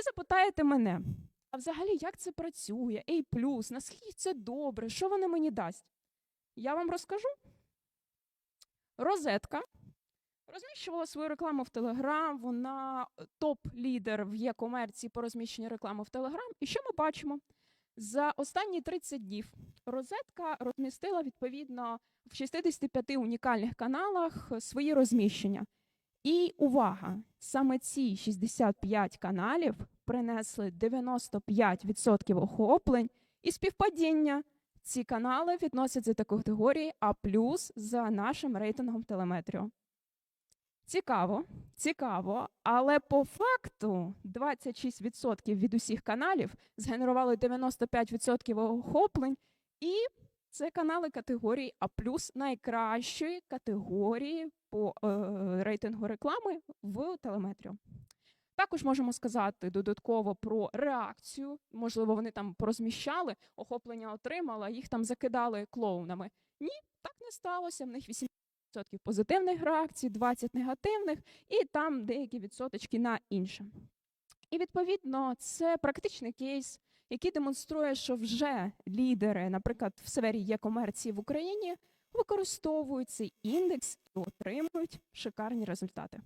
Ви запитаєте мене, а взагалі як це працює? A+, наскільки це добре, що воно мені дасть? Я вам розкажу. Розетка розміщувала свою рекламу в Телеграм, вона е, топ-лідер в є-комерції по розміщенню реклами в Телеграм. І що ми бачимо? За останні 30 днів розетка розмістила відповідно в 65 унікальних каналах е, свої розміщення. І увага! Саме ці 65 каналів принесли 95% охоплень і співпадіння. Ці канали відносяться до категорії А за нашим рейтингом телеметріо. Цікаво, цікаво, але по факту 26% від усіх каналів згенерували 95% охоплень, і це канали категорії А найкращої категорії по е, рейтингу реклами в телеметріо. Також можемо сказати додатково про реакцію. Можливо, вони там порозміщали, охоплення отримала, їх там закидали клоунами. Ні, так не сталося. В них 80% позитивних реакцій, 20% негативних, і там деякі відсоточки на інше. І відповідно це практичний кейс, який демонструє, що вже лідери, наприклад, в сфері є-комерції в Україні, використовують цей індекс і отримують шикарні результати.